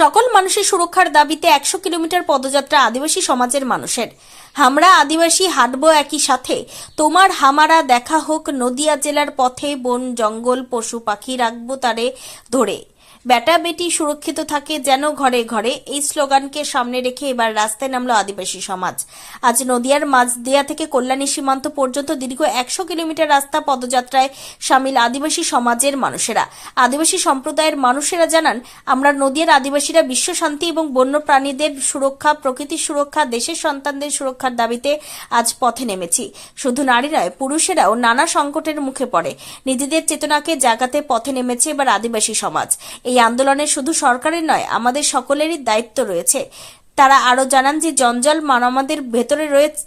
সকল মানুষের সুরক্ষার দাবিতে একশো কিলোমিটার পদযাত্রা আদিবাসী সমাজের মানুষের। হামরা আদিবাসী হাঁটব একই সাথে। তোমার হামারা দেখা হোক নদিয়া জেলার পথে বন, জঙ্গল, পশু পাখি রাখব তারে ধরে। বেটা বেটি সুরক্ষিত থাকে যেন ঘরে ঘরে। এই স্লোগানকে সামনে রেখে এবার রাস্তায় নামলো আদিবাসী সমাজ। আজ নদিয়ার মাঝদিয়া থেকে কল্যাণী সীমান্ত পর্যন্ত দীর্ঘ একশো কিলোমিটার রাস্তা পদযাত্রায় সামিল আদিবাসী সমাজের মানুষেরা। আদিবাসী সম্প্রদায়ের মানুষেরা জানান, আমরা নদিয়ার আদিবাসীরা বিশ্ব শান্তি এবং বন্য প্রাণীদের সুরক্ষা, প্রকৃতির সুরক্ষা, দেশের সন্তানদের সুরক্ষার দাবিতে আজ পথে নেমেছি। শুধু নারী নয়, পুরুষেরাও নানা সংকটের মুখে পড়ে। নিজেদের চেতনাকে জাগাতে পথে নেমেছে এবার আদিবাসী সমাজ। এই আন্দোলনে শুধু সরকারের নয়, আমাদের সকলেরই দায়িত্ব রয়েছে। তারা আরও জানান যে জঞ্জাল মান আমাদের ভেতরে রয়েছে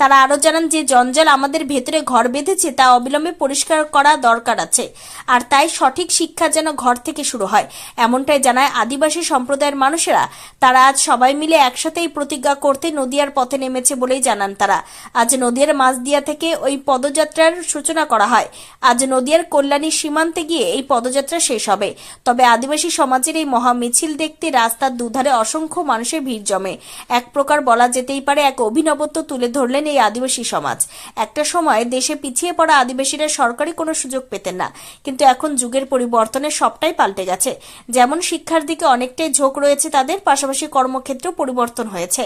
তারা আরও জানান যে জঞ্জাল আমাদের ভেতরে ঘর বেঁধেছে তা অবিলম্বে পরিষ্কার করা দরকার আছে। আর তাই সঠিক শিক্ষা যেন ঘর থেকে শুরু হয়। এমনটাই জানায় আদিবাসী সম্প্রদায়ের মানুষেরা। তারা আজ সবাই মিলে একসাথেই প্রতিজ্ঞা করতে নদিয়ার পথে নেমেছে বলেই জানান তারা। আজ নদিয়ার মাঝদিয়া থেকে ওই পদযাত্রার সূচনা করা হয়। আজ নদিয়ার কল্যাণী সীমান্তে গিয়ে এই পদযাত্রা শেষ হবে। তবে আদিবাসী সমাজের এই মহা মিছিল দেখতে রাস্তার দুধারে অসংখ্য মানুষের ভিড় জমে। এক প্রকার বলা যেতেই পারে এক অভিনবত্ব তুলে ধরলেন এই আদিবাসী সমাজ। একটা সময় দেশে পিছিয়ে পড়া আদিবাসীরা সরকারি কোনো সুযোগ পেতেন না। কিন্তু এখন যুগের পরিবর্তনে সবটাই পাল্টে গেছে। যেমন শিক্ষার দিকে অনেকটাই ঝোঁক রয়েছে তাদের পাশাপাশি কর্মক্ষেত্রেও পরিবর্তন হয়েছে।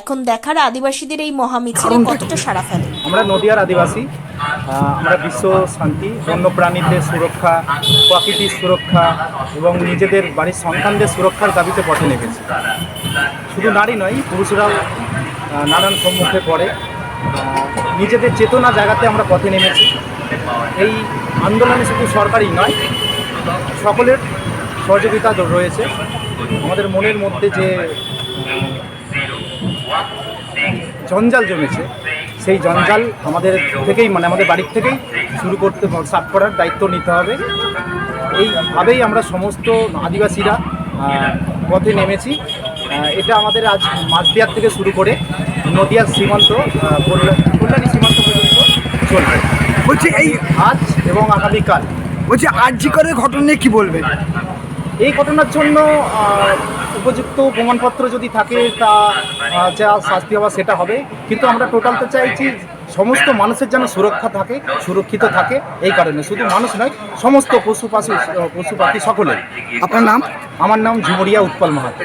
এখন দেখার আদিবাসীদের এই মহা মিছিলে কতটা সাড়া ফেলে। আমরা নদিয়ার আদিবাসী। আমরা বিশ্ব শান্তি বন্যপ্রাণীদের সুরক্ষা প্রকৃতির সুরক্ষা এবং নিজেদের বাড়ির সন্তানদের সুরক্ষার দাবিতে পথে নেমেছি। শুধু নারী নয় পুরুষরাও নানান সম্মুখে পড়ে। নিজেদের চেতনা জায়গাতে আমরা পথে নেমেছি। এই আন্দোলনে শুধু সরকারি নয়, সকলের সহযোগিতা রয়েছে। আমাদের মনের মধ্যে যে জঞ্জাল জমেছে, সেই জঞ্জাল আমাদের থেকেই মানে আমাদের বাড়ির থেকেই শুরু করতে সাফ করার দায়িত্ব নিতে হবে। এইভাবেই আমরা সমস্ত আদিবাসীরা পথে নেমেছি। এটা আমাদের আজ মাঝদিয়ার থেকে শুরু করে নদিয়ার সীমান্ত কল্যাণ- সীমান্ত পর্যন্ত চলবে। বলছি এই আজ এবং আগামীকাল। বলছি আরজি করে ঘটনা নিয়ে কী বলবেন এই ঘটনার জন্য উপযুক্ত প্রমাণপত্র যদি থাকে তা যা শাস্তি হওয়া সেটা হবে। কিন্তু আমরা টোটালতে চাইছি সমস্ত মানুষের যেন সুরক্ষা থাকে সুরক্ষিত থাকে এই কারণে। শুধু মানুষ নয় সমস্ত পশু পাশু পশু পাখি সকলের। আপনার নাম? আমার নাম ঝুমুরিয়া উৎপল মাহাতো।